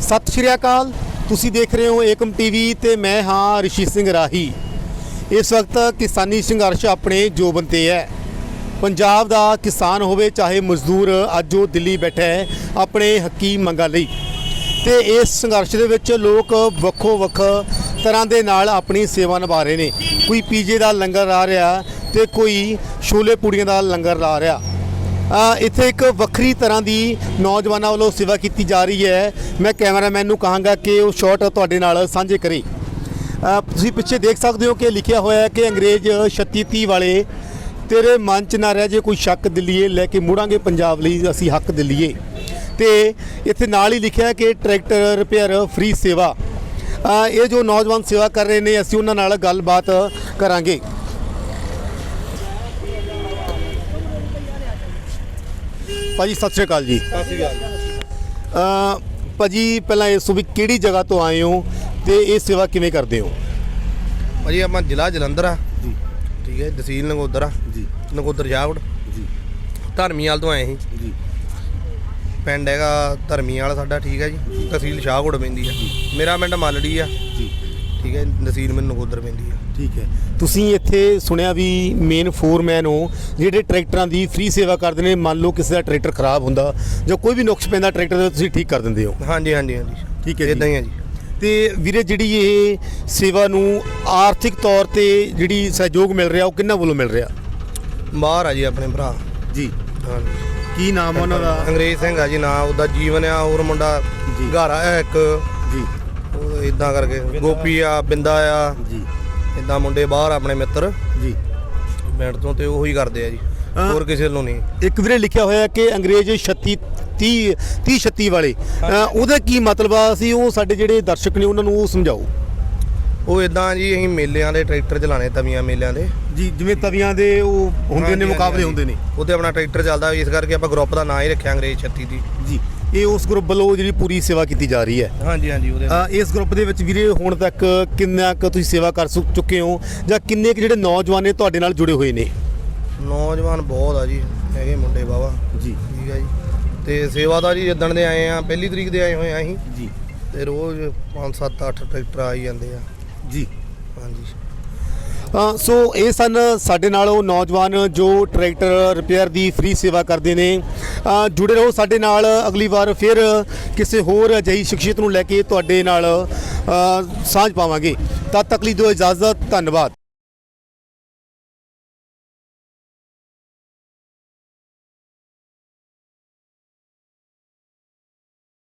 ਸਤਿ ਸ਼੍ਰੀ ਅਕਾਲ। ਤੁਸੀਂ ਦੇਖ ਰਹੇ ਹੋ ਏਕਮ ਟੀਵੀ ਤੇ ਮੈਂ ਹਾਂ ਰਿਸ਼ੀ ਸਿੰਘ ਰਾਹੀ। ਇਸ ਵਕਤ ਕਿਸਾਨੀ ਸੰਘਰਸ਼ ਆਪਣੇ ਜੋਬਨ ਤੇ ਹੈ। ਪੰਜਾਬ ਦਾ ਕਿਸਾਨ ਹੋਵੇ, ਚਾਹੇ ਮਜ਼ਦੂਰ, ਅੱਜ ਉਹ ਦਿੱਲੀ ਬੈਠਾ ਹੈ ਆਪਣੇ ਹੱਕੀ ਮੰਗਾਂ ਲਈ। ਤੇ ਇਸ ਸੰਘਰਸ਼ ਦੇ ਵਿੱਚ ਲੋਕ ਵੱਖੋ ਵੱਖ ਤਰ੍ਹਾਂ ਦੇ ਨਾਲ ਆਪਣੀ ਸੇਵਾ ਨਿਭਾ ਰਹੇ ਨੇ। ਕੋਈ ਪੀਜੇ ਦਾ ਲੰਗਰ ਲਾ ਰਿਹਾ ਤੇ ਕੋਈ ਛੋਲੇ ਪੂੜੀਆਂ ਦਾ ਲੰਗਰ ਲਾ ਰਿਹਾ। ਇੱਥੇ ਇੱਕ ਵੱਖਰੀ ਤਰ੍ਹਾਂ ਦੀ ਨੌਜਵਾਨਾਂ ਵੱਲੋਂ ਸੇਵਾ ਕੀਤੀ ਜਾ ਰਹੀ ਹੈ। ਮੈਂ ਕੈਮਰਾਮੈਨ ਨੂੰ ਕਹਾਂਗਾ ਕਿ ਉਹ ਸ਼ਾਟ ਤੁਹਾਡੇ ਨਾਲ ਸਾਂਝੇ ਕਰੇ। ਤੁਸੀਂ ਪਿੱਛੇ ਦੇਖ ਸਕਦੇ ਹੋ ਕਿ ਲਿਖਿਆ ਹੋਇਆ ਹੈ ਕਿ ਅੰਗਰੇਜ਼ 3630 ਵਾਲੇ ਤੇਰੇ ਮਨ 'ਚ ਨਾ ਰਹਿ ਜੇ ਕੋਈ ਸ਼ੱਕ ਦਿੱਲੀਏ, ਲੈ ਕੇ ਮੁੜਾਂਗੇ ਪੰਜਾਬ ਲਈ, ਅਸੀਂ ਹੱਕ ਦਿੱਲੀਏ। ਤੇ ਇੱਥੇ ਨਾਲ ਹੀ ਲਿਖਿਆ ਕਿ ਟਰੈਕਟਰ ਰਿਪੇਅਰ ਫ੍ਰੀ ਸੇਵਾ। ਇਹ ਜੋ ਨੌਜਵਾਨ ਸੇਵਾ ਕਰ ਰਹੇ ਨੇ, ਅਸੀਂ ਉਹਨਾਂ ਨਾਲ ਗੱਲਬਾਤ ਕਰਾਂਗੇ। ਭਾਜੀ ਸਤਿ ਸ਼੍ਰੀ ਅਕਾਲ ਜੀ। ਅ, ਭਾਜੀ ਪਹਿਲਾਂ ਇਹ ਸੋ ਵੀ ਕਿਹੜੀ ਜਗ੍ਹਾ ਤੋਂ ਆਏ ਹੋ ਤੇ ਇਹ ਸੇਵਾ ਕਿਵੇਂ ਕਰਦੇ ਹੋ? ਭਾਜੀ ਆਪਾਂ ਜ਼ਿਲ੍ਹਾ ਜਲੰਧਰ ਆ। ਜੀ। ਠੀਕ ਹੈ ਤਹਿਸੀਲ ਨਗੋਦਰ ਆ। ਜੀ। ਨਗੋਦਰ ਸ਼ਾਹਕੋਟ ਜੀ। ਧਰਮੀਵਾਲ ਤੋਂ ਆਏ ਸੀ। ਜੀ। ਪਿੰਡ ਹੈਗਾ ਧਰਮੀਵਾਲ ਸਾਡਾ ਠੀਕ ਹੈ ਜੀ। ਤਹਿਸੀਲ ਸ਼ਾਹਕੋਟ ਪੈਂਦੀ ਆ। ਮੇਰਾ ਪਿੰਡ ਮਾਲੜੀ ਆ। ਜੀ। ਠੀਕ ਹੈ ਤਹਿਸੀਲ ਮੈਨੂੰ ਨਗੋਦਰ ਪੈਂਦੀ ਆ ਠੀਕ ਹੈ। ਤੁਸੀਂ ਇੱਥੇ ਸੁਣਿਆ ਵੀ ਮੇਨ ਫੋਰਮੈਨ ਹੋ ਜਿਹੜੇ ਟਰੈਕਟਰਾਂ ਦੀ ਫ੍ਰੀ ਸੇਵਾ ਕਰਦੇ ਨੇ ਮੰਨ ਲਓ ਕਿਸੇ ਦਾ ਟਰੈਕਟਰ ਖਰਾਬ ਹੁੰਦਾ ਜਾਂ ਕੋਈ ਵੀ ਨੁਕਸ ਪੈਂਦਾ ਟਰੈਕਟਰ ਦੇ ਤੁਸੀਂ ਠੀਕ ਕਰ ਦਿੰਦੇ ਹੋ। ਹਾਂਜੀ ਹਾਂਜੀ ਹਾਂਜੀ। ਠੀਕ ਹੈ ਜੀ। ਇਦਾਂ ਹੀ ਆ ਜੀ। ਤੇ ਵੀਰੇ ਜਿਹੜੀ ਇਹ ਸੇਵਾ ਨੂੰ ਆਰਥਿਕ ਤੌਰ ਤੇ ਜਿਹੜੀ ਸਹਿਯੋਗ ਮਿਲ ਰਿਹਾ ਉਹ ਕਿੰਨਾ ਵੱਲੋਂ ਮਿਲ ਰਿਹਾ? ਬਾਹਰ ਆ ਜੀ ਆਪਣੇ ਭਰਾ। ਜੀ। ਹਾਂਜੀ। ਕੀ ਨਾਮ ਉਹਨਾਂ ਦਾ? ਅੰਗਰੇਜ਼ ਸਿੰਘ ਆ ਜੀ ਨਾਂ ਉਹਦਾ ਜੀਵਨ ਆ ਹੋਰ ਮੁੰਡਾ ਜੀ। ਘਰ ਇੱਕ। ਜੀ। ਇਦਾਂ ਕਰਕੇ। ਗੋਪੀ ਆ ਬਿੰਦਾ ਆ ਜੀ। ਇਦਾਂ ਮੁੰਡੇ ਬਾਹਰ ਆਪਣੇ ਮਿੱਤਰ। ਜੀ। ਪਿੰਡ ਤੋਂ ਤੇ ਉਹੀ ਕਰਦੇ ਆ ਜੀ। ਹਾਂ। ਹੋਰ ਕਿਸੇ ਨੂੰ ਨਹੀਂ। ਇੱਕ ਵੀਰੇ ਲਿਖਿਆ ਹੋਇਆ ਕਿ ਅੰਗਰੇਜ਼ 36 30 30 36 ਵਾਲੇ ਅ, ਉਹਦਾ ਕੀ ਮਤਲਬ ਆ? ਸੀ ਉਹ ਸਾਡੇ ਜਿਹੜੇ ਦਰਸ਼ਕ ਨੇ ਉਹਨਾਂ ਨੂੰ ਉਹ ਸਮਝਾਓ। ਉਹ ਇਦਾਂ ਜੀ ਅਸੀਂ ਮੇਲਿਆਂ ਦੇ ਟਰੈਕਟਰ ਚਲਾਣੇ ਤਵੀਆਂ ਮੇਲਿਆਂ ਦੇ। ਜੀ ਜਿਵੇਂ ਤਵੀਆਂ ਦੇ ਉਹ ਹੁੰਦੇ ਨੇ ਹਾਂਜੀ, ਮੁਕਾਬਲੇ ਹਾਂਜੀ, ਹੁੰਦੇ ਨੇ। ਉਹਤੇ ਆਪਣਾ ਟਰੈਕਟਰ ਚੱਲਦਾ ਇਸ ਕਰਕੇ ਆਪਾਂ ਗਰੁੱਪ ਦਾ ਨਾਂ ਹੀ ਰੱਖਿਆ ਅੰਗਰੇਜ਼ 36 ਦੀ। ਜੀ। ਇਹ ਉਸ ਗਰੁੱਪ ਵੱਲੋਂ ਜਿਹੜੀ ਪੂਰੀ ਸੇਵਾ ਕੀਤੀ ਜਾ ਰਹੀ ਹੈ। ਹਾਂਜੀ ਹਾਂਜੀ ਉਹਦੇ ਅ, ਇਸ ਗਰੁੱਪ ਦੇ ਵਿੱਚ ਵੀਰੇ ਹੁਣ ਤੱਕ ਕਿੰਨਾ ਕੁ ਤੁਸੀਂ ਸੇਵਾ ਕਰ ਸੁ- ਚੁੱਕੇ ਹੋ ਜਾਂ ਕਿੰਨੇ ਕੁ ਜਿਹੜੇ ਨੌਜਵਾਨ ਨੇ ਤੁਹਾਡੇ ਨਾਲ ਜੁੜੇ ਹੋਏ ਨੇ? ਨੌਜਵਾਨ ਬਹੁਤ ਆ ਜੀ ਹੈਗੇ ਮੁੰਡੇ ਬਾਵਾ ਜੀ। ਠੀਕ ਆ ਜੀ। ਤੇ ਸੇਵਾਦਾਰ ਜੀ ਜਿੱਦਣ ਦੇ ਆਏ ਆ ਪਹਿਲੀ ਤਰੀਕ ਦੇ ਆਏ ਹੋਏ ਆ ਅਸੀਂ। ਜੀ। ਤੇ ਰੋਜ਼ 5 7 8 ਟਰੈਕਟਰ ਆ ਹੀ ਜਾਂਦੇ ਆ। ਜੀ। ਹਾਂਜੀ। ਸੋ ਇਹ ਸਨ ਸਾਡੇ ਨਾਲ ਉਹ ਨੌਜਵਾਨ ਜੋ ਟਰੈਕਟਰ ਰਿਪੇਅਰ ਦੀ ਫ੍ਰੀ ਸੇਵਾ ਕਰਦੇ ਨੇ। ਜੁੜੇ ਰਹੋ ਸਾਡੇ ਨਾਲ, ਅਗਲੀ ਵਾਰ ਫਿਰ ਕਿਸੇ ਹੋਰ ਅਜਿਹੀ ਸ਼ਖਸੀਅਤ ਨੂੰ ਲੈ ਕੇ ਤੁਹਾਡੇ ਨਾਲ ਸਾਂਝ ਪਾਵਾਂਗੇ। ਤਦ ਤੱਕ ਲਈ ਦਿਓ ਇਜਾਜ਼ਤ, ਧੰਨਵਾਦ।